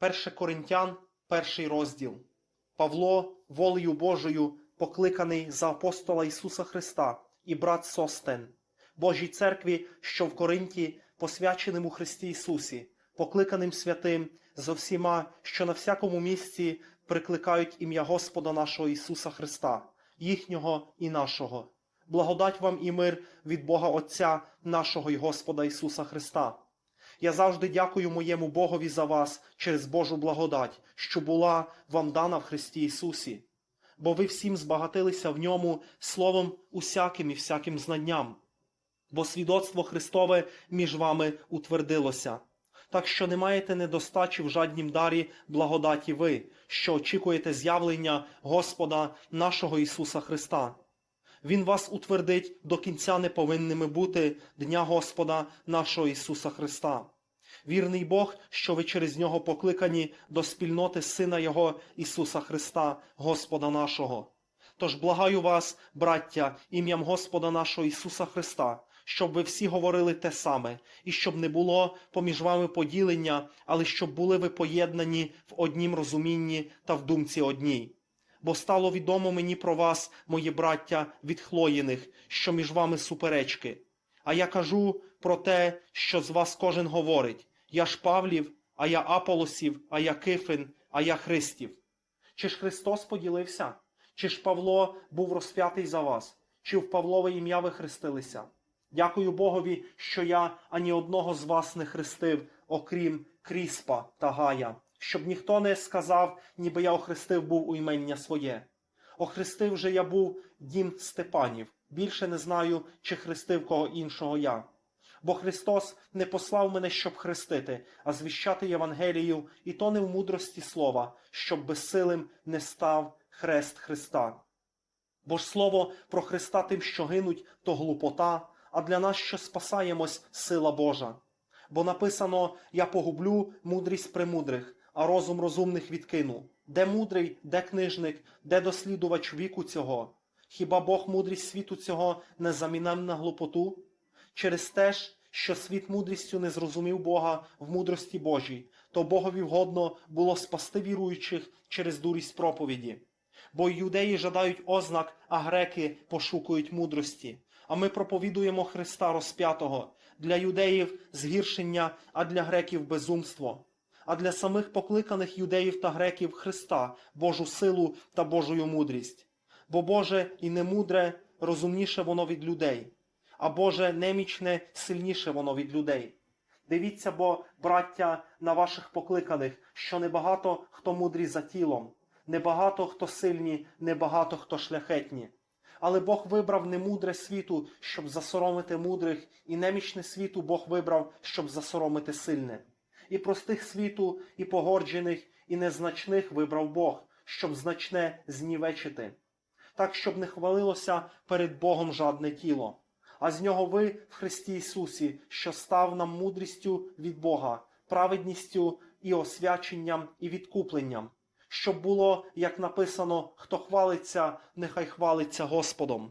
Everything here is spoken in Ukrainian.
1 Коринтян, перший розділ. Павло, волею Божою, покликаний за апостола Ісуса Христа і брат Состен, Божій церкві, що в Коринті, посвяченим у Христі Ісусі, покликаним святим за всіма, що на всякому місці прикликають ім'я Господа нашого Ісуса Христа, їхнього і нашого. Благодать вам і мир від Бога Отця нашого і Господа Ісуса Христа. Я завжди дякую моєму Богові за вас через Божу благодать, що була вам дана в Христі Ісусі, бо ви всім збагатилися в ньому словом усяким і всяким знанням, бо свідоцтво Христове між вами утвердилося. Так що не маєте недостачі в жаднім дарі благодаті ви, що очікуєте з'явлення Господа нашого Ісуса Христа. Він вас утвердить до кінця неповинними бути Дня Господа нашого Ісуса Христа. Вірний Бог, що ви через нього покликані до спільноти Сина Його Ісуса Христа, Господа нашого. Тож благаю вас, браття, ім'ям Господа нашого Ісуса Христа, щоб ви всі говорили те саме, і щоб не було поміж вами поділення, але щоб були ви поєднані в однім розумінні та в думці одній бо стало відомо мені про вас, мої браття, від Хлоїних, що між вами суперечки. А я кажу про те, що з вас кожен говорить я ж Павлів, а я Аполосів, а я Кифин, а я Христів. Чи ж Христос поділився? Чи ж Павло був розп'ятий за вас? Чи в Павлове ім'я ви хрестилися? Дякую Богові, що я ані одного з вас не хрестив, окрім Кріспа та Гая, щоб ніхто не сказав, ніби я охрестив був у імення своє. Охрестив же я був дім Степанів, більше не знаю, чи хрестив кого іншого я. Бо Христос не послав мене, щоб хрестити, а звіщати Євангелію, і то не в мудрості слова, щоб безсилим не став хрест Христа. Бо ж слово про Христа тим, що гинуть, то глупота, а для нас, що спасаємось, сила Божа. Бо написано: Я погублю мудрість премудрих, а розум розумних відкину. Де мудрий, де книжник, де дослідувач віку цього? Хіба Бог мудрість світу цього не замінем на глупоту? Через те ж, що світ мудрістю не зрозумів Бога в мудрості Божій, то Богові вгодно було спасти віруючих через дурість проповіді. Бо юдеї жадають ознак, а греки пошукують мудрості. А ми проповідуємо Христа розп'ятого для юдеїв згіршення, а для греків безумство. А для самих покликаних юдеїв та греків Христа, Божу силу та Божою мудрість. Бо Боже і немудре розумніше воно від людей, а Боже немічне сильніше воно від людей. Дивіться, бо, браття, на ваших покликаних, що небагато хто мудрі за тілом, небагато хто сильні, небагато хто шляхетні. Але Бог вибрав немудре світу, щоб засоромити мудрих, і немічне світу Бог вибрав, щоб засоромити сильне. І простих світу, і погорджених, і незначних вибрав Бог, щоб значне знівечити, так, щоб не хвалилося перед Богом жадне тіло. А з нього ви в Христі Ісусі, що став нам мудрістю від Бога, праведністю і освяченням, і відкупленням, щоб було, як написано, хто хвалиться, нехай хвалиться Господом.